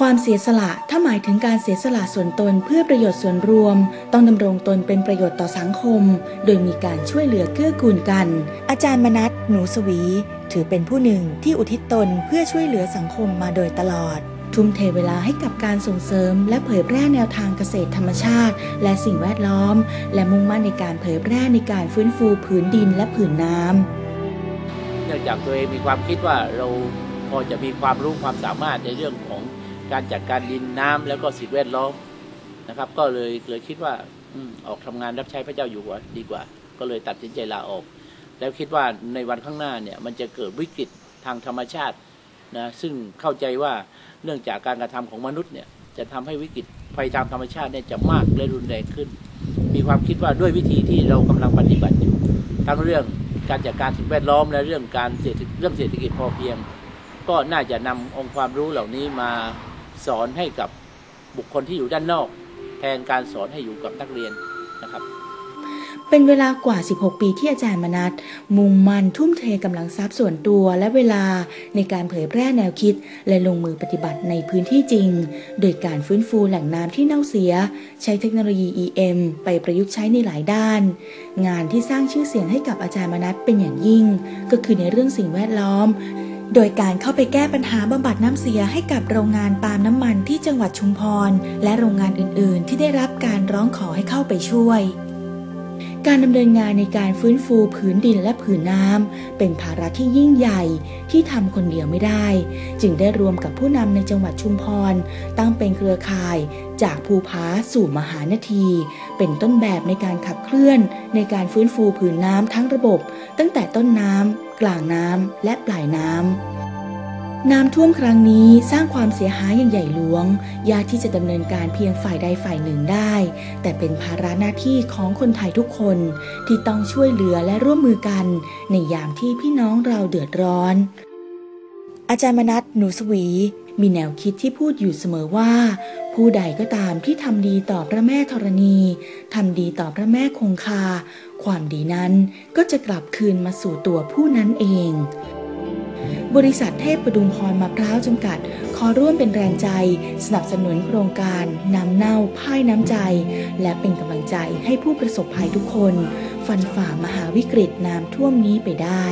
ความเสียสละถ้าหมายถึงการเสียสละส่วนตนเพื่อประโยชน์ส่วนรวม ต้องดำรงตนเป็นประโยชน์ต่อสังคม โดยมีการช่วยเหลือเกื้อกูลกัน อาจารย์มนัทหนูสวี ถือเป็นผู้หนึ่งที่อุทิศตนเพื่อช่วยเหลือสังคมมาโดยตลอด ทุ่มเทเวลาให้กับการส่งเสริม และเผยแพร่แนวทางเกษตรธรรมชาติ และสิ่งแวดล้อม และมุ่งมั่นในการเผยแพร่ในการฟื้นฟูผืนดินและผืนน้ำเนื่องจากตัวเองมีความคิดว่าเราพอจะมีความรู้ความสามารถในเรื่องของ การจัดการดินน้ำแล้วก็สิ่งแวดล้อมนะครับ ก็เลยเลยคิดว่า อืออกทำงานรับใช้พระเจ้าอยู่หัวดีกว่า ก็เลยตัดสินใจลาออก แล้วคิดว่าในวันข้างหน้าเนี่ย มันจะเกิดวิกฤตทางธรรมชาตินะซึ่งเข้าใจว่าเนื่องจากการกระทำของมนุษย์เนี่ย จะทำให้วิกฤตภัยทางธรรมชาติเนี่ยจะมากและรุนแรงขึ้น มีความคิดว่าด้วยวิธีที่เรากำลังปฏิบัติอยู่ทั้งเรื่องการจัดการสิ่งแวดล้อมและเรื่องการเศรษฐเรื่องเศรษฐกิจพอเพียง ก็น่าจะนำองค์ความรู้เหล่านี้มา สอนให้กับบุคคลที่อยู่ด้านนอก แทนการสอนให้อยู่กับนักเรียนนะครับ เป็นเวลากว่า 16 ปีที่อาจารย์มนัทมุ่งมั่นทุ่มเทกำลังทรัพย์ส่วนตัวและเวลาในการเผยแพร่แนวคิด และลงมือปฏิบัติในพื้นที่จริง โดยการฟื้นฟูแหล่งน้ำที่เน่าเสีย ใช้เทคโนโลยี EM ไปประยุกต์ใช้ในหลายด้าน งานที่สร้างชื่อเสียงให้กับอาจารย์มนัทเป็นอย่างยิ่ง ก็คือในเรื่องสิ่งแวดล้อม โดยการเข้าไปแก้ปัญหาบำบัดน้ำเสียให้กับโรงงานปาล์มน้ำมันที่จังหวัดชุมพร และโรงงานอื่น ๆ ที่ได้รับการร้องขอให้เข้าไปช่วย การดำเนินงานในการฟื้นฟูผืนดินและผืนน้ำเป็นภาระที่ยิ่งใหญ่ที่ทำคนเดียวไม่ได้ จึงได้รวมกับผู้นำในจังหวัดชุมพร ตั้งเป็นเครือข่ายจากภูผาสู่มหานาที เป็นต้นแบบในการขับเคลื่อน ในการฟื้นฟูผืนน้ำทั้งระบบ ตั้งแต่ต้นน้ำ กลางน้ำและปลายน้ำ น้ำท่วมครั้งนี้สร้างความเสียหายอย่างใหญ่หลวง ยากที่จะดำเนินการเพียงฝ่ายใดฝ่ายหนึ่งได้ แต่เป็นภาระหน้าที่ของคนไทยทุกคนที่ต้องช่วยเหลือและร่วมมือกัน ในยามที่พี่น้องเราเดือดร้อน อาจารย์มนัทหนูสวี มีแนวคิดที่พูดอยู่เสมอว่า ผู้ใดก็ตามที่ทำดีต่อพระแม่ธรณีทำดีต่อพระแม่คงคา ความดีนั้นก็จะกลับคืนมาสู่ตัวผู้นั้นเอง บริษัทเทพประดุงพรมะพร้าวจำกัด ขอร่วมเป็นแรงใจ สนับสนุนโครงการน้ำเน่าพ่ายน้ำใจ และเป็นกำลังใจให้ผู้ประสบภัยทุกคน ฟันฝ่ามหาวิกฤตน้ำท่วมนี้ไปได้